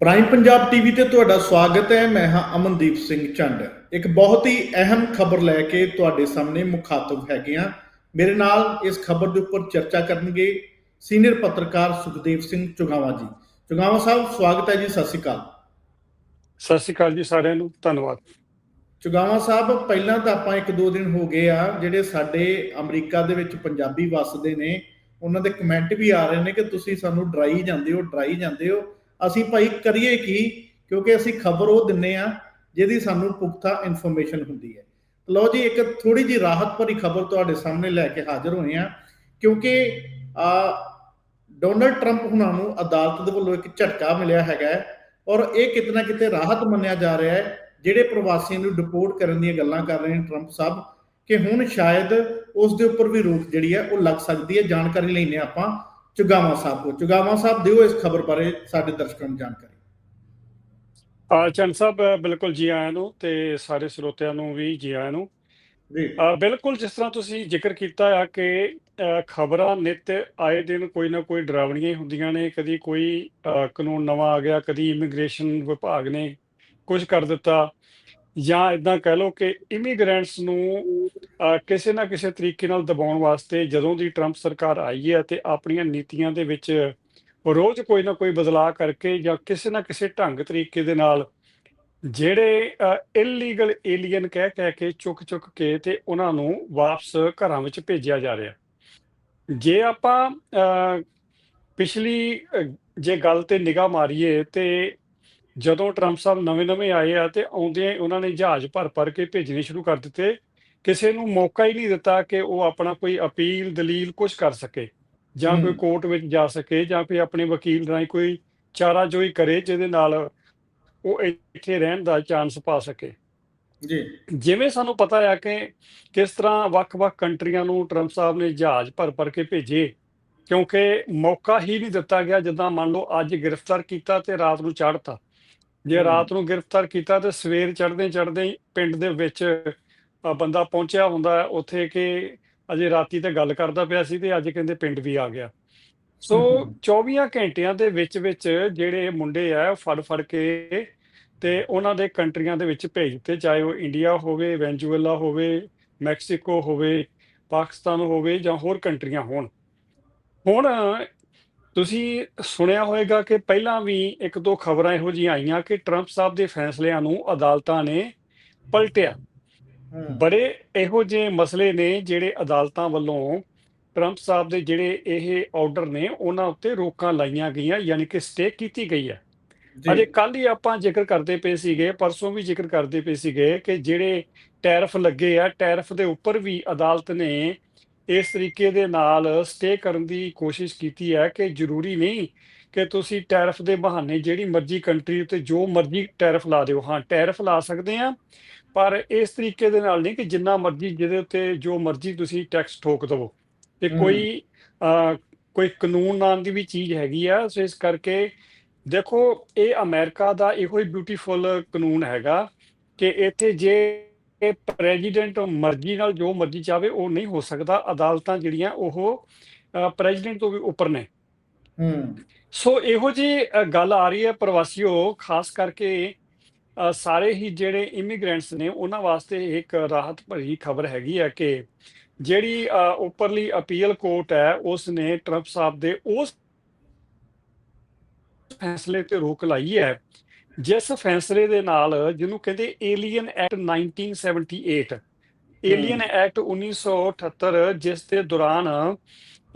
Prime Punjab TV ਤੇ ਤੁਹਾਡਾ ਸਵਾਗਤ ਹੈ। ਮੈਂ ਹਾਂ ਅਮਨਦੀਪ ਸਿੰਘ ਚੰਡ ਇੱਕ ਬਹੁਤ ਹੀ ਅਹਿਮ ਖਬਰ ਲੈ ਕੇ ਤੁਹਾਡੇ ਸਾਹਮਣੇ ਮੁਖਾਤਬ ਹੈਗੇ ਆ ਮੇਰੇ ਨਾਲ ਇਸ ਖਬਰ ਦੇ ਉੱਪਰ ਚਰਚਾ ਕਰਨਗੇ ਸੀਨੀਅਰ ਪੱਤਰਕਾਰ ਸੁਖਦੇਵ ਸਿੰਘ ਚੁਗਾਵਾ ਜੀ। ਚੁਗਾਵਾ ਸਾਹਿਬ ਸਵਾਗਤ ਹੈ ਜੀ ਸਤਿ ਸ਼੍ਰੀ ਅਕਾਲ। ਸਤਿ ਸ਼੍ਰੀ ਅਕਾਲ ਜੀ ਸਾਰਿਆਂ ਨੂੰ ਧੰਨਵਾਦ। ਚੁਗਾਵਾ ਸਾਹਿਬ ਪਹਿਲਾਂ ਤਾਂ ਆਪਾਂ ਇੱਕ ਦੋ ਦਿਨ ਹੋ ਗਏ ਆ ਜਿਹੜੇ ਸਾਡੇ ਅਮਰੀਕਾ ਦੇ ਵਿੱਚ ਪੰਜਾਬੀ ਵਸਦੇ ਨੇ ਉਹਨਾਂ ਦੇ ਕਮੈਂਟ ਵੀ ਆ ਰਹੇ ਨੇ ਕਿ ਤੁਸੀਂ ਸਾਨੂੰ ਡਰਾਈ ਜਾਂਦੇ ਹੋ ਡਰਾਈ ਜਾਂਦੇ ਹੋ। ਅਸੀਂ ਭਾਈ ਕਰੀਏ ਕੀ? ਕਿਉਂਕਿ ਅਸੀਂ ਖਬਰ ਉਹ ਦਿੰਨੇ ਆ ਜਿਹਦੀ ਸਾਨੂੰ ਪੁਖਤਾ ਇਨਫੋਰਮੇਸ਼ਨ ਹੁੰਦੀ ਹੈ। ਲਓ ਜੀ, ਇੱਕ ਥੋੜੀ ਜੀ ਰਾਹਤ ਭਰੀ ਖਬਰ ਤੁਹਾਡੇ ਸਾਹਮਣੇ ਲੈ ਕੇ ਹਾਜ਼ਰ ਹੋਏ ਆ ਕਿਉਂਕਿ, ਆ ਡੋਨਲਡ ਟਰੰਪ ਹੁਣਾਂ ਨੂੰ ਅਦਾਲਤ ਦੇ ਵੱਲੋਂ ਇੱਕ ਝਟਕਾ ਮਿਲਿਆ ਹੈਗਾ ਹੈ ਔਰ ਇਹ ਕਿਤਨਾ ਕਿਤੇ ਰਾਹਤ ਮੰਨਿਆ ਜਾ ਰਿਹਾ ਹੈ, ਜਿਹੜੇ ਪ੍ਰਵਾਸੀਆਂ ਨੂੰ ਡਿਪੋਰਟ ਕਰਨ ਦੀਆਂ ਗੱਲਾਂ ਕਰ ਰਹੇ ਨੇ ਟਰੰਪ ਸਾਹਿਬ, ਕਿ ਹੁਣ ਸ਼ਾਇਦ ਉਸ ਦੇ ਉੱਪਰ ਵੀ ਰੋਕ ਜਿਹੜੀ ਹੈ ਉਹ ਲੱਗ ਸਕਦੀ ਹੈ। ਜਾਣਕਾਰੀ ਲੈਣੇ ਆਪਾਂ। ਚੁਗਾਵਾ ਸਾਹਿਬ ਤੋਂ ਚੁਗਾਵਾ ਸਾਹਿਬ ਦਿਓ ਇਸ ਖਬਰ ਬਾਰੇ ਸਾਡੇ ਦਰਸ਼ਕਾਂ ਨੂੰ ਜਾਣਕਾਰੀ। ਆ ਚੰਦ ਸਾਹਿਬ ਬਿਲਕੁਲ ਜੀ ਆਇਆਂ ਨੂੰ ਤੇ ਸਾਰੇ ਸਰੋਤਿਆਂ ਨੂੰ ਵੀ ਜੀ ਆਇਆਂ ਨੂੰ। ਜੀ। ਬਿਲਕੁਲ ਜਿਸ ਤਰ੍ਹਾਂ ਤੁਸੀਂ ਜ਼ਿਕਰ ਕੀਤਾ ਆ ਕਿ ਖਬਰਾਂ ਨਿਤ ਆਏ ਦਿਨ ਕੋਈ ਨਾ ਕੋਈ ਡਰਾਵਣੀਆਂ ਹੀ ਹੁੰਦੀਆਂ ਨੇ ਕਦੀ ਕੋਈ ਕਾਨੂੰਨ ਨਵਾਂ ਆ ਗਿਆ ਕਦੀ ਇਮੀਗ੍ਰੇਸ਼ਨ ਵਿਭਾਗ ਨੇ ਕੁਝ ਕਰ ਦਿੱਤਾ। ਜਾਂ ਇਦਾਂ ਕਹਿ ਲਓ ਕਿ ਇਮੀਗ੍ਰੈਂਟਸ ਨੂੰ ਕਿਸੇ ਨਾ ਕਿਸੇ ਤਰੀਕੇ ਨਾਲ ਦਬਾਉਣ ਵਾਸਤੇ ਜਦੋਂ ਦੀ ਟਰੰਪ ਸਰਕਾਰ ਆਈ ਹੈ ਤੇ ਆਪਣੀਆਂ ਨੀਤੀਆਂ ਦੇ ਵਿੱਚ ਰੋਜ਼ ਕੋਈ ਨਾ ਕੋਈ ਬਦਲਾਅ ਕਰਕੇ ਜਾਂ ਕਿਸੇ ਨਾ ਕਿਸੇ ਢੰਗ ਤਰੀਕੇ ਦੇ ਨਾਲ ਜਿਹੜੇ ਇਲੀਗਲ ਏਲੀਅਨ ਕਹਿ ਕਹਿ ਕੇ ਚੁੱਕ ਚੁੱਕ ਕੇ ਤੇ ਉਹਨਾਂ ਨੂੰ ਵਾਪਸ ਘਰਾਂ ਵਿੱਚ ਭੇਜਿਆ ਜਾ ਰਿਹਾ। ਜੇ ਆਪਾਂ ਪਿਛਲੀ ਜੇ ਗੱਲ ਤੇ ਨਿਗਾਹ ਮਾਰੀਏ ਤੇ ਜਦੋਂ ਟਰੰਪ ਸਾਹਿਬ ਨਵੇਂ-ਨਵੇਂ ਆਏ ਆ ਤੇ ਆਉਂਦੇ ਉਹਨਾਂ ਨੇ ਜਹਾਜ਼ ਭਰ ਭਰ ਕੇ ਭੇਜਣੇ ਸ਼ੁਰੂ ਕਰ ਦਿੱਤੇ ਕਿਸੇ ਨੂੰ ਮੌਕਾ ਹੀ ਨਹੀਂ ਦਿੱਤਾ ਕਿ ਉਹ ਆਪਣਾ ਕੋਈ ਅਪੀਲ ਦਲੀਲ ਕੁਝ ਕਰ ਸਕੇ ਜਾਂ ਕੋਈ। ਕੋਰਟ ਵਿੱਚ ਜਾ ਸਕੇ ਜਾਂ ਕੋਈ ਆਪਣੇ ਵਕੀਲ ਰਾਹੀਂ ਕੋਈ ਚਾਰਾਜੋਈ ਕਰੇ ਜਿਹਦੇ ਨਾਲ ਉਹ ਇੱਥੇ ਰਹਿਣ ਦਾ ਚਾਂਸ ਪਾ ਸਕੇ। ਜੀ। ਜਿਵੇਂ ਸਾਨੂੰ ਪਤਾ ਆ ਕਿ ਕਿਸ ਤਰ੍ਹਾਂ ਵੱਖ-ਵੱਖ ਕੰਟਰੀਆਂ ਨੂੰ ਟਰੰਪ ਸਾਹਿਬ ਨੇ ਜਹਾਜ਼ ਭਰ ਭਰ ਕੇ ਭੇਜੇ ਕਿਉਂਕਿ ਮੌਕਾ ਹੀ ਨਹੀਂ ਦਿੱਤਾ ਗਿਆ ਜਿੱਦਾਂ ਮੰਨ ਲਓ ਅੱਜ ਗ੍ਰਿਫਤਾਰ ਕੀਤਾ ਤੇ ਰਾਤ ਨੂੰ ਚੜ੍ਹਤਾ। ਜੇ। ਰਾਤ ਨੂੰ ਗ੍ਰਿਫਤਾਰ ਕੀਤਾ ਤੇ ਸਵੇਰ ਚੜ੍ਹਦੇ ਚੜ੍ਹਦੇ ਹੀ ਪਿੰਡ ਦੇ ਵਿੱਚ ਬੰਦਾ ਪਹੁੰਚਿਆ ਹੁੰਦਾ ਉੱਥੇ ਕਿ ਅਜੇ ਰਾਤੀ ਤੇ ਗੱਲ ਕਰਦਾ ਪਿਆ ਸੀ ਤੇ ਅੱਜ ਕਹਿੰਦੇ ਪਿੰਡ ਵੀ ਆ ਗਿਆ ਸੋ ਹਮ। 24 ਘੰਟਿਆਂ ਦੇ ਵਿੱਚ ਵਿੱਚ ਜਿਹੜੇ ਮੁੰਡੇ ਆ ਉਹ ਫੜ ਫੜ ਕੇ ਤੇ ਉਹਨਾਂ ਦੇ ਕੰਟਰੀਆਂ ਦੇ ਵਿੱਚ ਭੇਜ ਦਿੱਤੇ ਚਾਹੇ ਉਹ ਇੰਡੀਆ ਹੋਵੇ ਵੈਨਜ਼ੂਏਲਾ ਹੋਵੇ ਮੈਕਸੀਕੋ ਹੋਵੇ ਪਾਕਿਸਤਾਨ ਹੋਵੇ ਜਾਂ ਹੋਰ ਕੰਟਰੀਆਂ ਹੋਣ ਹੁਣ ਤੁਸੀਂ ਸੁਣਿਆ ਹੋਵੇਗਾ ਕਿ ਪਹਿਲਾਂ ਵੀ ਇੱਕ ਦੋ ਖਬਰਾਂ ਇਹੋ ਜਿਹੀਆਂ ਆਈਆਂ ਕਿ ਟਰੰਪ ਸਾਹਿਬ ਦੇ ਫੈਸਲਿਆਂ ਨੂੰ ਅਦਾਲਤਾਂ ਨੇ ਪਲਟਿਆ। ਬੜੇ ਇਹੋ ਜਿਹੇ ਮਸਲੇ ਨੇ ਜਿਹੜੇ ਅਦਾਲਤਾਂ ਵੱਲੋਂ ਟਰੰਪ ਸਾਹਿਬ ਦੇ ਜਿਹੜੇ ਇਹ ਆਰਡਰ ਨੇ ਉਹਨਾਂ ਉੱਤੇ ਰੋਕਾਂ ਲਾਈਆਂ ਗਈਆਂ ਯਾਨੀ ਕਿ ਸਟੇ ਕੀਤੀ ਗਈ ਹੈ। ਅਜੇ ਕੱਲ ਹੀ ਆਪਾਂ ਜ਼ਿਕਰ ਕਰਦੇ ਪਏ ਸੀਗੇ ਪਰਸੋਂ ਵੀ ਜ਼ਿਕਰ ਕਰਦੇ ਪਏ ਸੀਗੇ ਕਿ ਜਿਹੜੇ ਟੈਰਿਫ ਲੱਗੇ ਆ ਟੈਰਿਫ ਦੇ ਉੱਪਰ ਵੀ ਅਦਾਲਤ ਨੇ ਇਸ ਤਰੀਕੇ ਦੇ ਨਾਲ ਸਟੇ ਕਰਨ ਦੀ ਕੋਸ਼ਿਸ਼ ਕੀਤੀ ਹੈ ਕਿ ਜ਼ਰੂਰੀ ਨਹੀਂ ਕਿ ਤੁਸੀਂ ਟੈਰਿਫ ਦੇ ਬਹਾਨੇ ਜਿਹੜੀ ਮਰਜ਼ੀ ਕੰਟਰੀ ਉੱਤੇ ਜੋ ਮਰਜ਼ੀ ਟੈਰਿਫ ਲਾ ਦਿਓ ਹਾਂ ਟੈਰਿਫ ਲਾ ਸਕਦੇ ਆ ਪਰ ਇਸ ਤਰੀਕੇ ਦੇ ਨਾਲ ਨਹੀਂ ਕਿ ਜਿੰਨਾ ਮਰਜ਼ੀ ਜਿਹਦੇ ਉੱਤੇ ਜੋ ਮਰਜ਼ੀ ਤੁਸੀਂ ਟੈਕਸ ਠੋਕ ਦਵੋ ਤੇ। ਕੋਈ ਕੋਈ ਕਾਨੂੰਨ ਨਾਮ ਦੀ ਵੀ ਚੀਜ਼ ਹੈਗੀ ਆ ਸੋ ਇਸ ਕਰਕੇ ਦੇਖੋ ਇਹ ਅਮਰੀਕਾ ਦਾ ਇਹੋ ਹੀ ਬਿਊਟੀਫੁਲ ਕਾਨੂੰਨ ਹੈਗਾ ਕਿ ਇੱਥੇ ਜੇ ਪ੍ਰੈਜ਼ੀਡੈਂਟ ਮਰਜ਼ੀ ਨਾਲ ਜੋ ਮਰਜ਼ੀ ਚਾਵੇ ਉਹ ਨਹੀਂ ਹੋ ਸਕਦਾ। ਅਦਾਲਤਾਂ ਜਿਹੜੀਆਂ ਉਹ ਪ੍ਰੈਜ਼ੀਡੈਂਟ ਤੋਂ ਵੀ ਉੱਪਰ ਨੇ। ਹਮ ਸੋ ਇਹੋ ਜੀ ਗੱਲ ਆ ਰਹੀ ਹੈ ਪ੍ਰਵਾਸੀਓ ਖਾਸ ਕਰਕੇ ਸਾਰੇ ਹੀ ਜਿਹੜੇ ਇਮੀਗ੍ਰੈਂਟਸ ਨੇ ਉਹਨਾਂ ਵਾਸਤੇ ਇੱਕ ਰਾਹਤ ਭਰੀ ਖਬਰ ਹੈਗੀ ਹੈ ਕਿ ਜਿਹੜੀ ਉੱਪਰਲੀ ਅਪੀਲ ਕੋਰਟ ਹੈ ਉਸ ਨੇ ਟਰੰਪ ਸਾਹਿਬ ਦੇ ਉਸ ਫੈਸਲੇ ਤੇ ਰੋਕ ਲਾਈ ਹੈ ਜਿਸ ਫੈਸਲੇ ਦੇ ਨਾਲ ਜਿਹਨੂੰ ਕਹਿੰਦੇ ਏਲੀਅਨ ਐਕਟ 1978 ਏਲੀਅਨ ਐਕਟ 1978 ਜਿਸ ਦੇ ਦੌਰਾਨ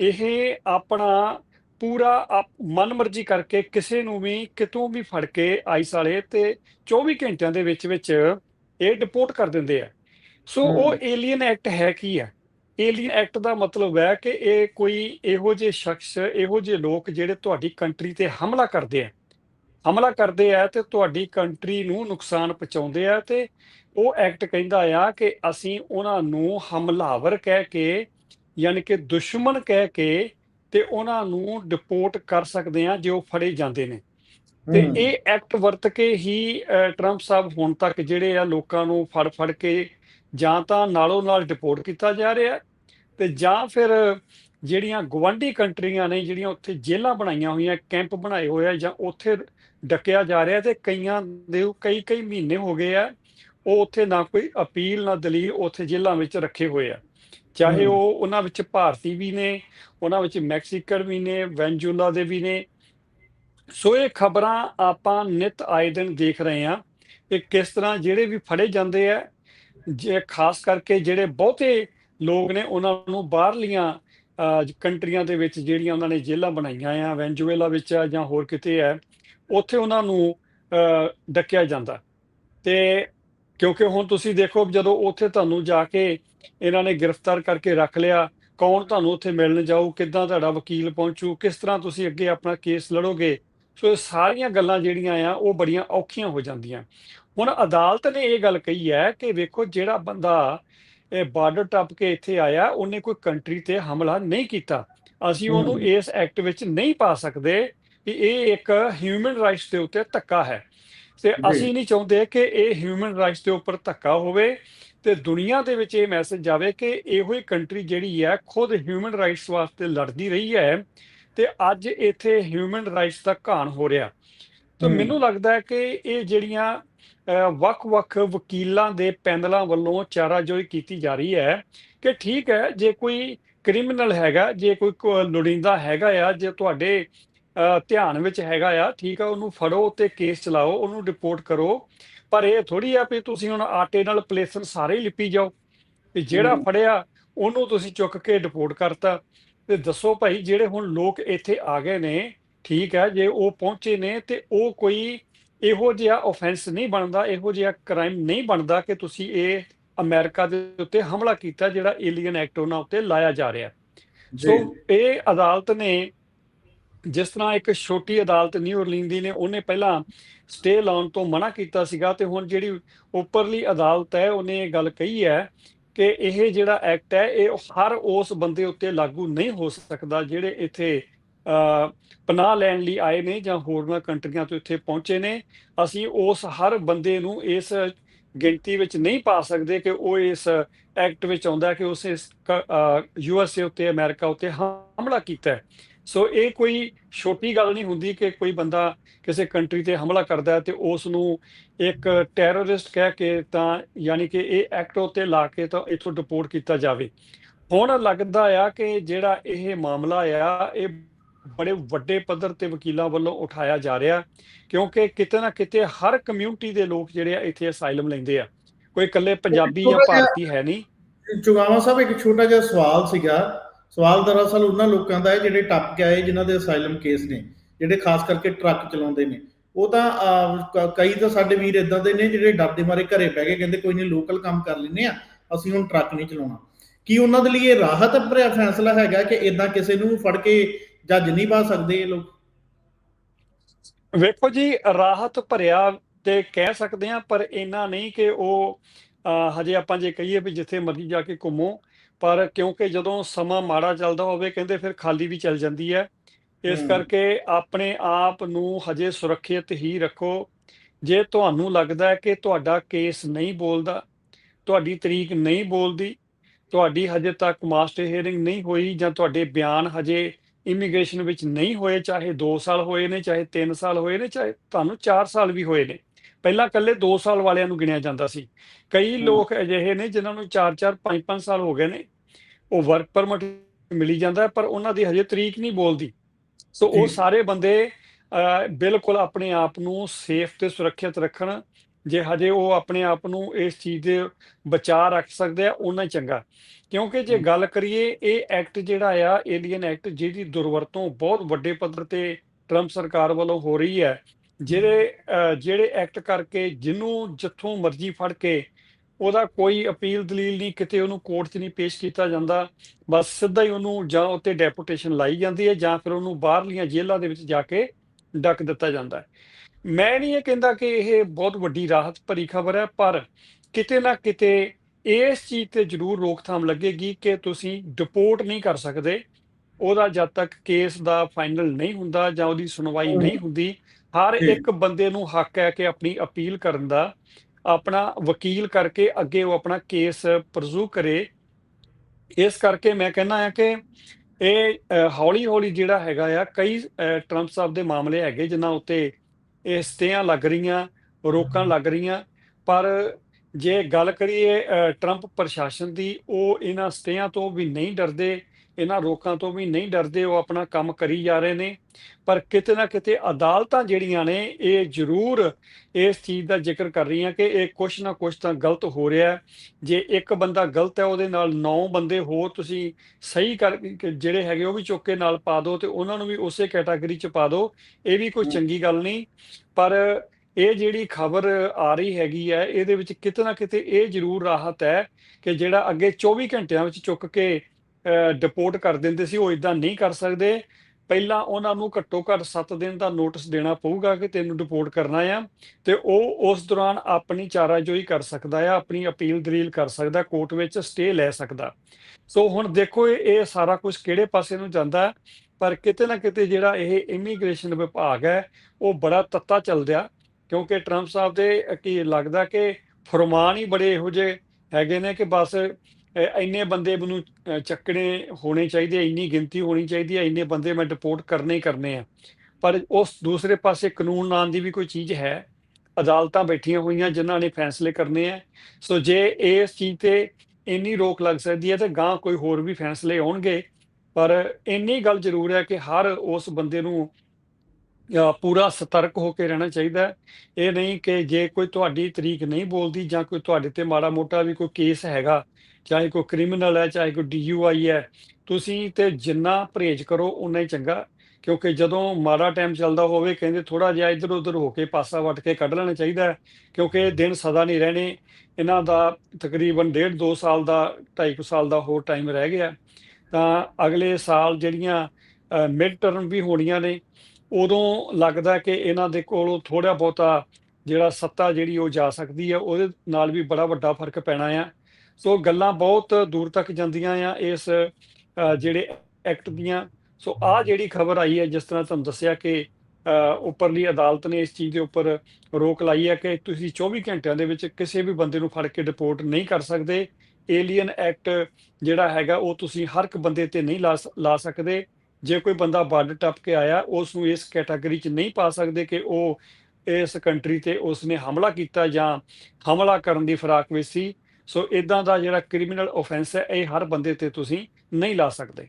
ਇਹ ਆਪਣਾ ਪੂਰਾ ਆਪ- ਮਨਮਰਜ਼ੀ ਕਰਕੇ ਕਿਸੇ ਨੂੰ ਵੀ ਕਿਤੋਂ ਵੀ ਫੜ ਕੇ ਆਈਸ ਵਾਲੇ ਤੇ 24 ਘੰਟਿਆਂ ਦੇ ਵਿੱਚ ਵਿੱਚ ਇਹ ਡਿਪੋਰਟ ਕਰ ਦਿੰਦੇ ਆ। ਸੋ ਉਹ। ਏਲੀਅਨ ਐਕਟ ਹੈ ਕੀ ਹੈ ਏਲੀਅਨ ਐਕਟ ਦਾ ਮਤਲਬ ਹੈ ਕਿ ਇਹ ਕੋਈ ਇਹੋ ਜਿਹੇ ਸ਼ਖਸ ਇਹੋ ਜਿਹੇ ਲੋਕ ਜਿਹੜੇ ਤੁਹਾਡੀ ਕੰਟਰੀ ਤੇ ਹਮਲਾ ਕਰਦੇ ਆ। ਹਮਲਾ ਕਰਦੇ ਆ ਤੇ ਤੁਹਾਡੀ ਕੰਟਰੀ ਨੂੰ ਨੁਕਸਾਨ ਪਹੁੰਚਾਉਂਦੇ ਆ ਤੇ ਉਹ ਐਕਟ ਕਹਿੰਦਾ ਆ ਕਿ ਅਸੀਂ ਉਹਨਾਂ ਨੂੰ ਹਮਲਾਵਰ ਕਹਿ ਕੇ ਯਾਨੀ ਕਿ ਦੁਸ਼ਮਣ ਕਹਿ ਕੇ ਤੇ ਉਹਨਾਂ ਨੂੰ ਡਿਪੋਰਟ ਕਰ ਸਕਦੇ ਆ ਜੇ ਉਹ ਫੜੇ ਜਾਂਦੇ ਨੇ ਤੇ। ਇਹ ਐਕਟ ਵਰਤ ਕੇ ਹੀ ਟਰੰਪ ਸਾਹਿਬ ਹੁਣ ਤੱਕ ਜਿਹੜੇ ਆ ਲੋਕਾਂ ਨੂੰ ਫੜ ਫੜ ਕੇ ਜਾਂ ਤਾਂ ਨਾਲੋਂ ਨਾਲ ਡਿਪੋਰਟ ਕੀਤਾ ਜਾ ਰਿਹਾ ਤੇ ਜਾਂ ਫਿਰ ਜਿਹੜੀਆਂ ਗਵਾਂਢੀ ਕੰਟਰੀਆਂ ਨੇ ਜਿਹੜੀਆਂ ਉੱਥੇ ਜੇਲ੍ਹਾਂ ਬਣਾਈਆਂ ਹੋਈਆਂ ਕੈਂਪ ਬਣਾਏ ਹੋਏ ਆ ਜਾਂ ਉੱਥੇ ਡੱਕਿਆ ਜਾ ਰਿਹਾ ਤੇ ਕਈਆਂ ਦੇ ਕਈ ਕਈ ਮਹੀਨੇ ਹੋ ਗਏ ਆ ਉਹ ਉੱਥੇ ਨਾ ਕੋਈ ਅਪੀਲ ਨਾ ਦਲੀਲ ਉੱਥੇ ਜੇਲ੍ਹਾਂ ਵਿੱਚ ਰੱਖੇ ਹੋਏ ਆ ਚਾਹੇ। ਉਹ ਉਹਨਾਂ ਵਿੱਚ ਭਾਰਤੀ ਵੀ ਨੇ ਉਹਨਾਂ ਵਿੱਚ ਮੈਕਸੀਕਨ ਵੀ ਨੇ ਵੈਨਜੂਲਾ ਦੇ ਵੀ ਨੇ ਸੋ ਇਹ ਖਬਰਾਂ ਆਪਾਂ ਨਿਤ ਆਏ ਦਿਨ ਦੇਖ ਰਹੇ ਹਾਂ ਕਿ ਕਿਸ ਤਰ੍ਹਾਂ ਜਿਹੜੇ ਵੀ ਫੜੇ ਜਾਂਦੇ ਆ ਜੇ ਖਾਸ ਕਰਕੇ ਜਿਹੜੇ ਬਹੁਤੇ ਲੋਕ ਨੇ ਉਹਨਾਂ ਨੂੰ ਬਾਹਰਲੀਆਂ ਕੰਟਰੀਆਂ ਦੇ ਵਿੱਚ ਜਿਹੜੀਆਂ ਉਹਨਾਂ ਨੇ ਜੇਲ੍ਹਾਂ ਬਣਾਈਆਂ ਆ ਵੈਨਜ਼ੂਏਲਾ ਵਿੱਚ ਆ ਜਾਂ ਹੋਰ ਕਿਤੇ ਹੈ ਉੱਥੇ ਉਹਨਾਂ ਨੂੰ ਡੱਕਿਆ ਜਾਂਦਾ। ਤੇ ਕਿਉਂਕਿ ਹੁਣ ਤੁਸੀਂ ਦੇਖੋ ਜਦੋਂ ਉੱਥੇ ਤੁਹਾਨੂੰ ਜਾ ਕੇ ਇਹਨਾਂ ਨੇ ਗ੍ਰਿਫਤਾਰ ਕਰਕੇ ਰੱਖ ਲਿਆ ਕੌਣ ਤੁਹਾਨੂੰ ਉੱਥੇ ਮਿਲਣ ਜਾਊ ਕਿੱਦਾਂ ਤੁਹਾਡਾ ਵਕੀਲ ਪਹੁੰਚੂ ਕਿਸ ਤਰ੍ਹਾਂ ਤੁਸੀਂ ਅੱਗੇ ਆਪਣਾ ਕੇਸ ਲੜੋਗੇ ਸੋ ਇਹ ਸਾਰੀਆਂ ਗੱਲਾਂ ਜਿਹੜੀਆਂ ਆ ਉਹ ਬੜੀਆਂ ਔਖੀਆਂ ਹੋ ਜਾਂਦੀਆਂ। ਹੁਣ ਅਦਾਲਤ ਨੇ ਇਹ ਗੱਲ ਕਹੀ ਹੈ ਕਿ ਵੇਖੋ ਜਿਹੜਾ ਬੰਦਾ ਇਹ ਬਾਰਡਰ ਟੱਪ ਕੇ ਇੱਥੇ ਆਇਆ ਉਹਨੇ ਕੋਈ ਕੰਟਰੀ ਤੇ ਹਮਲਾ ਨਹੀਂ ਕੀਤਾ। ਅਸੀਂ ਉਹਨੂੰ। ਇਸ ਐਕਟ ਵਿੱਚ ਨਹੀਂ ਪਾ ਸਕਦੇ। ਕਿ ਇਹ ਇੱਕ ਹਿਊਮਨ ਰਾਈਟਸ ਦੇ ਉੱਤੇ ਧੱਕਾ ਹੈ ਤੇ। ਅਸੀਂ ਨਹੀਂ ਚਾਹੁੰਦੇ ਕਿ ਇਹ ਹਿਊਮਨ ਰਾਈਟਸ ਦੇ ਉੱਪਰ ਧੱਕਾ ਹੋਵੇ ਤੇ ਦੁਨੀਆ ਦੇ ਵਿੱਚ ਇਹ ਮੈਸੇਜ ਜਾਵੇ ਕਿ ਇਹੋ ਹੀ ਕੰਟਰੀ ਜਿਹੜੀ ਹੈ ਖੁਦ ਹਿਊਮਨ ਰਾਈਟਸ ਵਾਸਤੇ ਲੜਦੀ ਰਹੀ ਹੈ ਤੇ ਅੱਜ ਇੱਥੇ ਹਿਊਮਨ ਰਾਈਟਸ ਦਾ ਘਾਣ ਹੋ ਰਿਹਾ ਤਾਂ। ਮੈਨੂੰ ਲੱਗਦਾ ਹੈ ਕਿ ਇਹ ਜਿਹੜੀਆਂ ਵੱਖ-ਵੱਖ ਵਕੀਲਾਂ ਦੇ ਪੈਨਲਾਂ ਵੱਲੋਂ ਚਾਰਾਜੋਈ ਕੀਤੀ ਜਾ ਰਹੀ ਹੈ ਕਿ ਠੀਕ ਹੈ ਜੇ ਕੋਈ ਕ੍ਰਿਮੀਨਲ ਹੈਗਾ ਜੇ ਕੋਈ ਲੋੜੀਂਦਾ ਹੈਗਾ ਆ ਜੇ ਤੁਹਾਡੇ ਧਿਆਨ ਵਿੱਚ ਹੈਗਾ ਆ ਠੀਕ ਆ ਉਹਨੂੰ ਫੜੋ ਤੇ ਕੇਸ ਚਲਾਓ ਉਹਨੂੰ ਰਿਪੋਰਟ ਕਰੋ। ਪਰ ਇਹ ਥੋੜੀ ਆ ਵੀ ਤੁਸੀਂ ਹੁਣ ਆਟੇ ਨਾਲ ਪਲੇਸਨ ਸਾਰੇ ਹੀ ਲਿਪੀ ਜਾਓ। ਤੇ ਜਿਹੜਾ। ਫੜਿਆ ਉਹਨੂੰ ਤੁਸੀਂ ਚੁੱਕ ਕੇ ਡਿਪੋਰਟ ਕਰਤਾ। ਤੇ ਦੱਸੋ ਭਾਈ ਜਿਹੜੇ ਹੁਣ ਲੋਕ ਇੱਥੇ ਆ ਗਏ ਨੇ ਠੀਕ ਹੈ ਜੇ ਉਹ ਪਹੁੰਚੇ ਨੇ ਤੇ ਉਹ ਕੋਈ ਇਹੋ ਜਿਹਾ ਆਫੈਂਸ ਨਹੀਂ ਬਣਦਾ ਇਹੋ ਜਿਹਾ ਕ੍ਰਾਈਮ ਨਹੀਂ ਬਣਦਾ ਕਿ ਤੁਸੀਂ ਇਹ ਅਮਰੀਕਾ ਦੇ ਉੱਤੇ ਹਮਲਾ ਕੀਤਾ ਜਿਹੜਾ ਏਲੀਅਨ ਐਕਟ ਉਹਨਾਂ ਉੱਤੇ ਲਾਇਆ ਜਾ ਰਿਹਾ। ਸੋ ਇਹ ਅਦਾਲਤ ਨੇ ਜਿਸ ਤਰ੍ਹਾਂ ਇੱਕ ਛੋਟੀ ਅਦਾਲਤ ਨਿਊ ਔਰਲੀਨ ਦੀ ਨੇ ਉਹਨੇ ਪਹਿਲਾਂ ਸਟੇ ਲਾਉਣ ਤੋਂ ਮਨਾ ਕੀਤਾ ਸੀਗਾ ਤੇ ਹੁਣ ਜਿਹੜੀ ਉੱਪਰਲੀ ਅਦਾਲਤ ਹੈ ਉਹਨੇ ਇਹ ਗੱਲ ਕਹੀ ਹੈ ਕਿ ਇਹ ਜਿਹੜਾ ਐਕਟ ਹੈ ਇਹ ਹਰ ਉਸ ਬੰਦੇ ਉੱਤੇ ਲਾਗੂ ਨਹੀਂ ਹੋ ਸਕਦਾ ਜਿਹੜੇ ਇੱਥੇ ਅਹ, ਪਨਾਹ ਲੈਣ ਲਈ ਆਏ ਨੇ ਜਾਂ ਹੋਰਨਾਂ ਕੰਟਰੀਆਂ ਤੋਂ ਇੱਥੇ ਪਹੁੰਚੇ ਨੇ। ਅਸੀਂ ਉਸ ਹਰ ਬੰਦੇ ਨੂੰ ਇਸ ਗਿਣਤੀ ਵਿੱਚ ਨਹੀਂ ਪਾ ਸਕਦੇ ਕਿ ਉਹ ਇਸ ਐਕਟ ਵਿੱਚ ਆਉਂਦਾ ਕਿ ਉਸ ਇਸ ਯੂਐਸਏ ਉੱਤੇ ਅਮਰੀਕਾ ਉੱਤੇ ਹਮਲਾ ਕੀਤਾ ਹੈ। ਸੋ ਇਹ ਕੋਈ ਛੋਟੀ ਗੱਲ ਨਹੀਂ ਹੁੰਦੀ ਕਿ ਕੋਈ ਬੰਦਾ ਕਿਸੇ ਕੰਟਰੀ ਤੇ ਹਮਲਾ ਕਰਦਾ ਹੈ ਤੇ ਉਸ ਨੂੰ ਇੱਕ ਟੈਰਰਿਸਟ ਕਹਿ ਕੇ ਤਾਂ ਯਾਨੀ ਕਿ ਇਹ ਐਕਟ ਉੱਤੇ ਲਾ ਕੇ ਤਾਂ ਇਥੋਂ ਡਿਪੋਰਟ ਕੀਤਾ ਜਾਵੇ। ਹੁਣ ਲੱਗਦਾ ਆ ਕਿ ਜਿਹੜਾ ਇਹ ਮਾਮਲਾ ਆ ਇਹ ਬੜੇ ਵੱਡੇ ਪੱਧਰ ਤੇ ਵਕੀਲਾਂ ਵੱਲੋਂ ਉਠਾਇਆ ਜਾ ਰਿਹਾ ਕਿਉਂਕਿ ਕਿਤੇ ਨਾ ਕਿਤੇ ਹਰ ਕਮਿਊਨਿਟੀ ਦੇ ਲੋਕ ਜਿਹੜੇ ਆ ਇੱਥੇ ਅਸਾਈਲਮ ਲੈਂਦੇ ਆ। ਕੋਈ ਇਕੱਲੇ ਪੰਜਾਬੀ ਜਾਂ ਭਾਰਤੀ ਹੈ ਨਹੀਂ। ਚੁਗਾਵਾ ਸਾਹਿਬ ਇੱਕ ਛੋਟਾ ਜਿਹਾ ਸਵਾਲ ਸੀਗਾ। ਸਵਾਲ ਦਰਅਸਲ ਉਹਨਾਂ ਲੋਕਾਂ ਦਾ ਹੈ ਜਿਹੜੇ ਟੱਪ ਕੇ ਆਏ, ਜਿਨ੍ਹਾਂ ਦੇ ਅਸਾਈਲਮ ਕੇਸ ਨੇ, ਜਿਹੜੇ ਖਾਸ ਕਰਕੇ ਟਰੱਕ ਚਲਾਉਂਦੇ ਨੇ। ਉਹ ਤਾਂ ਕਈ ਤਾਂ ਸਾਡੇ ਵੀਰ ਇਦਾਂ ਦੇ ਨੇ ਜਿਹੜੇ ਡਰਦੇ ਮਾਰੇ ਘਰੇ ਬਹਿ ਕੇ ਕਹਿੰਦੇ ਕੋਈ ਨਹੀਂ ਲੋਕਲ ਕੰਮ ਕਰ ਲੈਨੇ ਆ ਅਸੀਂ ਹੁਣ ਟਰੱਕ ਨਹੀਂ ਚਲਾਉਣਾ। ਕੀ ਉਹਨਾਂ ਦੇ ਲਈ ਇਹ ਰਾਹਤ ਭਰਿਆ ਫੈਸਲਾ ਹੈਗਾ ਕਿ ਇਦਾਂ ਕਿਸੇ ਨੂੰ ਫੜ ਕੇ ਜੱਜ ਨਹੀਂ ਪਾ ਸਕਦੇ ਇਹ ਲੋਕ? ਵੇਖੋ ਜੀ, ਰਾਹਤ ਭਰਿਆ ਤੇ ਕਹਿ ਸਕਦੇ ਆ ਪਰ ਇਹਨਾਂ ਨਹੀਂ ਕਿ ਉਹ ਹਜੇ ਆਪਾਂ ਜੇ ਕਹੀਏ ਵੀ ਜਿੱਥੇ ਮਰਜ਼ੀ ਜਾ ਕੇ ਘੁੰਮੋ ਪਰ ਕਿਉਂਕਿ ਜਦੋਂ ਸਮਾਂ ਮਾੜਾ ਚੱਲਦਾ ਹੋਵੇ ਕਹਿੰਦੇ ਫਿਰ ਖਾਲੀ ਵੀ ਚੱਲ ਜਾਂਦੀ ਹੈ। ਇਸ। ਕਰਕੇ ਆਪਣੇ ਆਪ ਨੂੰ ਹਜੇ ਸੁਰੱਖਿਅਤ ਹੀ ਰੱਖੋ। ਜੇ ਤੁਹਾਨੂੰ ਲੱਗਦਾ ਹੈ ਕਿ ਤੁਹਾਡਾ ਕੇਸ ਨਹੀਂ ਬੋਲਦਾ ਤੁਹਾਡੀ ਤਰੀਕ ਨਹੀਂ ਬੋਲਦੀ ਤੁਹਾਡੀ ਹਜੇ ਤੱਕ ਮਾਸਟਰ ਹੀਅਰਿੰਗ ਨਹੀਂ ਹੋਈ ਜਾਂ ਤੁਹਾਡੇ ਬਿਆਨ ਹਜੇ ਇਮੀਗ੍ਰੇਸ਼ਨ ਵਿੱਚ ਨਹੀਂ ਹੋਏ ਚਾਹੇ 2 ਸਾਲ ਹੋਏ ਨੇ ਚਾਹੇ 3 ਸਾਲ ਹੋਏ ਨੇ ਚਾਹੇ ਤੁਹਾਨੂੰ 4 ਸਾਲ ਵੀ ਹੋਏ ਨੇ। ਪਹਿਲਾਂ ਕੱਲੇ 2 ਸਾਲ ਵਾਲਿਆਂ ਨੂੰ ਗਿਣਿਆ ਜਾਂਦਾ ਸੀ। ਕਈ। ਲੋਕ ਅਜਿਹੇ ਨੇ ਜਿਨ੍ਹਾਂ ਨੂੰ 4-4 5-5 ਸਾਲ ਹੋ ਗਏ ਨੇ। ਉਹ ਵਰਕ ਪਰਮਿਟ ਮਿਲੀ ਜਾਂਦਾ ਪਰ ਉਹਨਾਂ ਦੀ ਹਜੇ ਤਰੀਕ ਨਹੀਂ ਬੋਲਦੀ ਸੋ ਉਹ। ਸਾਰੇ ਬੰਦੇ ਬਿਲਕੁਲ ਆਪਣੇ ਆਪ ਨੂੰ ਸੇਫ ਤੇ ਸੁਰੱਖਿਅਤ ਰੱਖਣ ਜੇ ਹਜੇ ਉਹ ਆਪਣੇ ਆਪ ਨੂੰ ਇਸ ਚੀਜ਼ ਦੇ ਬਚਾ ਰੱਖ ਸਕਦੇ ਆ ਉਹਨਾਂ ਚੰਗਾ ਕਿਉਂਕਿ ਜੇ। ਗੱਲ ਕਰੀਏ ਇਹ ਐਕਟ ਜਿਹੜਾ ਆ ਏਲੀਅਨ ਐਕਟ ਜਿਹਦੀ ਦੁਰਵਰਤੋਂ ਬਹੁਤ ਵੱਡੇ ਪੱਧਰ ਤੇ ਟਰੰਪ ਸਰਕਾਰ ਵੱਲੋਂ ਹੋ ਰਹੀ ਹੈ ਜਿਹੜੇ ਜਿਹੜੇ ਐਕਟ ਕਰਕੇ ਜਿਹਨੂੰ ਜਿੱਥੋਂ ਮਰਜ਼ੀ ਫੜ ਕੇ ਉਹਦਾ ਕੋਈ ਅਪੀਲ ਦਲੀਲ ਨਹੀਂ ਕਿਤੇ ਉਹਨੂੰ ਕੋਰਟ 'ਚ ਨਹੀਂ ਪੇਸ਼ ਕੀਤਾ ਜਾਂਦਾ। ਬਸ ਸਿੱਧਾ ਹੀ ਉਹਨੂੰ ਜਾਂ ਉੱਤੇ ਡੈਪੂਟੇਸ਼ਨ ਲਾਈ ਜਾਂਦੀ ਹੈ ਜਾਂ ਫਿਰ ਉਹਨੂੰ ਬਾਹਰਲੀਆਂ ਜੇਲ੍ਹਾਂ ਦੇ ਵਿੱਚ ਜਾ ਕੇ ਡੱਕ ਦਿੱਤਾ ਜਾਂਦਾ ਹੈ। ਮੈਂ ਨਹੀਂ ਇਹ ਕਹਿੰਦਾ ਕਿ ਇਹ ਬਹੁਤ ਵੱਡੀ ਰਾਹਤ ਭਰੀ ਖਬਰ ਹੈ ਪਰ ਕਿਤੇ ਨਾ ਕਿਤੇ ਇਸ ਚੀਜ਼ ਤੇ ਜ਼ਰੂਰ ਰੋਕਥਾਮ ਲੱਗੇਗੀ ਕਿ ਤੁਸੀਂ ਡਿਪੋਰਟ ਨਹੀਂ ਕਰ ਸਕਦੇ। ਉਹਦਾ ਜਦ ਤੱਕ ਕੇਸ ਦਾ ਫਾਈਨਲ ਨਹੀਂ ਹੁੰਦਾ ਜਾਂ ਉਹਦੀ ਸੁਣਵਾਈ ਨਹੀਂ ਹੁੰਦੀ ਹਰ। ਇੱਕ ਬੰਦੇ ਨੂੰ ਹੱਕ ਹੈ ਕਿ ਆਪਣੀ ਅਪੀਲ ਕਰਨ ਦਾ। ਆਪਣਾ ਵਕੀਲ ਕਰਕੇ ਅੱਗੇ ਉਹ ਆਪਣਾ ਕੇਸ ਪਰਸੂ ਕਰੇ। ਇਸ ਕਰਕੇ ਮੈਂ ਕਹਿੰਦਾ ਆ ਕਿ ਇਹ ਹੌਲੀ ਹੌਲੀ ਜਿਹੜਾ ਹੈਗਾ ਆ, ਕਈ ਟਰੰਪ ਸਾਹਿਬ ਦੇ ਮਾਮਲੇ ਹੈਗੇ ਜਿਨ੍ਹਾਂ ਉੱਤੇ ਇਹ ਸਟੇਆਂ ਲੱਗ ਰਹੀਆਂ, ਰੋਕਾਂ ਲੱਗ ਰਹੀਆਂ। ਪਰ ਜੇ ਗੱਲ ਕਰੀਏ ਟਰੰਪ ਪ੍ਰਸ਼ਾਸਨ ਦੀ, ਉਹ ਇਹਨਾਂ ਸਟੇਆਂ ਤੋਂ ਵੀ ਨਹੀਂ ਡਰਦੇ। ਇਹਨਾਂ ਰੋਕਾਂ ਤੋਂ ਵੀ ਨਹੀਂ ਡਰਦੇ ਉਹ ਆਪਣਾ ਕੰਮ ਕਰੀ ਜਾ ਰਹੇ ਨੇ। ਪਰ ਕਿਤੇ ਨਾ ਕਿਤੇ ਅਦਾਲਤਾਂ ਜਿਹੜੀਆਂ ਨੇ ਇਹ ਜ਼ਰੂਰ ਇਸ ਚੀਜ਼ ਦਾ ਜ਼ਿਕਰ ਕਰ ਰਹੀਆਂ ਕਿ ਇਹ ਕੁਛ ਨਾ ਕੁਛ ਤਾਂ ਗਲਤ ਹੋ ਰਿਹਾ। ਜੇ ਇੱਕ ਬੰਦਾ ਗਲਤ ਹੈ ਉਹਦੇ ਨਾਲ 9 ਬੰਦੇ ਹੋਰ ਤੁਸੀਂ ਸਹੀ ਕਰ ਜਿਹੜੇ ਹੈਗੇ ਉਹ ਵੀ ਚੁੱਕ ਕੇ ਨਾਲ ਪਾ ਦਿਓ ਤੇ ਉਹਨਾਂ ਨੂੰ ਵੀ ਉਸੇ ਕੈਟਾਗਰੀ ਚ ਪਾ ਦਿਓ ਇਹ ਵੀ ਕੋਈ ਚੰਗੀ ਗੱਲ ਨਹੀਂ। ਪਰ ਇਹ ਜਿਹੜੀ ਖਬਰ ਆ ਰਹੀ ਹੈਗੀ ਹੈ ਇਹਦੇ ਵਿੱਚ ਕਿਤੇ ਨਾ ਕਿਤੇ ਇਹ ਜ਼ਰੂਰ ਰਾਹਤ ਹੈ ਕਿ ਜਿਹੜਾ ਅੱਗੇ 24 ਘੰਟਿਆਂ ਵਿੱਚ ਚੁੱਕ ਕੇ ਡਿਪੋਰਟ ਕਰ ਦਿੰਦੇ ਸੀ, ਉਹ ਇਦਾਂ ਨਹੀਂ ਕਰ ਸਕਦੇ। ਪਹਿਲਾਂ ਉਹਨਾਂ ਨੂੰ ਘੱਟੋ ਘੱਟ 7 ਦਿਨ ਦਾ ਨੋਟਿਸ ਦੇਣਾ ਪਊਗਾ ਕਿ ਤੈਨੂੰ ਡਿਪੋਰਟ ਕਰਨਾ ਆ ਤੇ ਉਹ ਉਸ ਦੌਰਾਨ ਆਪਣੀ ਚਾਰਾਜੋਈ ਕਰ ਸਕਦਾ ਆ, ਆਪਣੀ ਅਪੀਲ ਦਲੀਲ ਕਰ ਸਕਦਾ, ਕੋਰਟ ਵਿੱਚ ਸਟੇ ਲੈ ਸਕਦਾ। ਸੋ ਹੁਣ ਦੇਖੋ ਇਹ ਸਾਰਾ ਕੁਝ ਕਿਹੜੇ ਪਾਸੇ ਨੂੰ ਜਾਂਦਾ, ਪਰ ਕਿਤੇ ਨਾ ਕਿਤੇ ਜਿਹੜਾ ਇਹ ਇਮੀਗ੍ਰੇਸ਼ਨ ਵਿਭਾਗ ਹੈ, ਉਹ ਬੜਾ ਤੱਤਾ ਚੱਲਦਿਆ, ਕਿਉਂਕਿ ਟਰੰਪ ਸਾਹਿਬ ਦੇ ਕੀ ਲੱਗਦਾ ਕਿ ਫਰਮਾਨ ਹੀ ਬੜੇ ਇਹੋ ਜਿਹੇ ਹੈਗੇ ਨੇ ਕਿ ਬਸ ਅ, ਇੰਨੇ ਬੰਦੇ ਮੈਨੂੰ ਅ, ਚੱਕਣੇ ਹੋਣੇ ਚਾਹੀਦੇ ਇੰਨੀ ਗਿਣਤੀ ਹੋਣੀ ਚਾਹੀਦੀ ਹੈ ਇੰਨੇ ਬੰਦੇ ਮੈਂ ਡਿਪੋਰਟ ਕਰਨੇ ਹੀ ਕਰਨੇ ਆ। ਪਰ ਉਸ ਦੂਸਰੇ ਪਾਸੇ ਕਾਨੂੰਨ ਨਾਂ ਦੀ ਵੀ ਕੋਈ ਚੀਜ਼ ਹੈ। ਅਦਾਲਤਾਂ ਬੈਠੀਆਂ ਹੋਈਆਂ ਜਿਨ੍ਹਾਂ ਨੇ ਫੈਸਲੇ ਕਰਨੇ ਆ। ਸੋ ਜੇ ਇਸ ਚੀਜ਼ ਤੇ ਇੰਨੀ ਰੋਕ ਲੱਗ ਸਕਦੀ ਹੈ ਤਾਂ ਗਾਂ ਕੋਈ ਹੋਰ ਵੀ ਫੈਸਲੇ ਆਉਣਗੇ। ਪਰ ਇੰਨੀ ਗੱਲ ਜ਼ਰੂਰ ਹੈ ਕਿ ਹਰ ਉਸ ਬੰਦੇ ਨੂੰ ਪੂਰਾ ਸਤਰਕ ਹੋ ਕੇ ਰਹਿਣਾ ਚਾਹੀਦਾ ਹੈ। ਇਹ ਨਹੀਂ ਕਿ ਜੇ ਕੋਈ ਤੁਹਾਡੀ ਤਰੀਕ ਨਹੀਂ ਬੋਲਦੀ ਜਾਂ ਕੋਈ ਤੁਹਾਡੇ ਤੇ ਮਾੜਾ ਮੋਟਾ ਵੀ ਕੋਈ ਕੇਸ ਹੈਗਾ, ਚਾਹੇ ਕੋਈ ਕ੍ਰਿਮੀਨਲ ਹੈ, ਚਾਹੇ ਕੋਈ ਡੀਯੂਆਈ ਹੈ, ਤੁਸੀਂ ਤੇ ਜਿੰਨਾ ਪਰਹੇਜ਼ ਕਰੋ ਉਨਾ ਹੀ ਚੰਗਾ। ਕਿਉਂਕਿ ਜਦੋਂ ਮਾੜਾ ਟਾਈਮ ਚੱਲਦਾ ਹੋਵੇ, ਕਹਿੰਦੇ ਥੋੜਾ ਜਿਹਾ ਇੱਧਰ ਉੱਧਰ ਹੋ ਕੇ ਪਾਸਾ ਵੱਟ ਕੇ ਕੱਢ ਲੈਣਾ ਚਾਹੀਦਾ ਕਿਉਂਕਿ ਇਹ ਦਿਨ ਸਦਾ ਨਹੀਂ ਰਹਿਣੇ। ਇਹਨਾਂ ਦਾ ਤਕਰੀਬਨ ਡੇਢ ਦੋ ਸਾਲ ਦਾ, ਢਾਈ ਕੁ ਸਾਲ ਦਾ ਹੋਰ ਟਾਈਮ ਰਹਿ ਗਿਆ। ਤਾਂ ਅਗਲੇ ਸਾਲ ਜਿਹੜੀਆਂ ਮਿਡ ਟਰਮ ਵੀ ਹੋਣੀਆਂ ਨੇ ਉਦੋਂ ਲੱਗਦਾ ਕਿ ਇਹਨਾਂ ਦੇ ਕੋਲੋਂ ਥੋੜਾ ਬਹੁਤਾ ਜਿਹੜਾ ਸੱਤਾ ਜਿਹੜੀ ਉਹ ਜਾ ਸਕਦੀ ਹੈ ਉਹਦੇ ਨਾਲ ਵੀ ਬੜਾ ਵੱਡਾ ਫ਼ਰਕ ਪੈਣਾ ਆ। ਸੋ ਗੱਲਾਂ ਬਹੁਤ ਦੂਰ ਤੱਕ ਜਾਂਦੀਆਂ ਆ ਇਸ ਜਿਹੜੇ ਐਕਟ ਦੀਆਂ। ਸੋ ਆ ਜਿਹੜੀ ਖਬਰ ਆਈ ਹੈ, ਜਿਸ ਤਰ੍ਹਾਂ ਤੁਹਾਨੂੰ ਦੱਸਿਆ ਕਿ ਉੱਪਰਲੀ ਅਦਾਲਤ ਨੇ ਇਸ ਚੀਜ਼ ਦੇ ਉੱਪਰ ਰੋਕ ਲਾਈ ਹੈ ਕਿ ਤੁਸੀਂ 24 ਘੰਟਿਆਂ ਦੇ ਵਿੱਚ ਕਿਸੇ ਵੀ ਬੰਦੇ ਨੂੰ ਫੜ ਕੇ ਡਿਪੋਰਟ ਨਹੀਂ ਕਰ ਸਕਦੇ। ਏਲੀਅਨ ਐਕਟ ਜਿਹੜਾ ਹੈਗਾ, ਉਹ ਤੁਸੀਂ ਹਰ ਇੱਕ ਬੰਦੇ ਤੇ ਨਹੀਂ ਲਾ ਸ- ਲਾ ਸਕਦੇ। ਜੇ ਕੋਈ ਬੰਦਾ ਬਾਰਡਰ ਟੱਪ ਕੇ ਆਇਆ, ਉਸ ਨੂੰ ਇਸ ਕੈਟਾਗਰੀ 'ਚ ਨਹੀਂ ਪਾ ਸਕਦੇ ਕਿ ਉਹ ਇਸ ਕੰਟਰੀ ਤੇ ਉਸਨੇ ਹਮਲਾ ਕੀਤਾ ਜਾਂ ਹਮਲਾ ਕਰਨ ਦੀ ਫਰਾਕ ਵਿੱਚ ਸੀ ਸੋ ਇਦਾਂ ਦਾ ਜਿਹੜਾ ਕ੍ਰਿਮੀਨਲ ਆਫੈਂਸ ਹੈ, ਇਹ ਹਰ ਬੰਦੇ ਤੇ ਤੁਸੀਂ ਨਹੀਂ ਲਾ ਸਕਦੇ।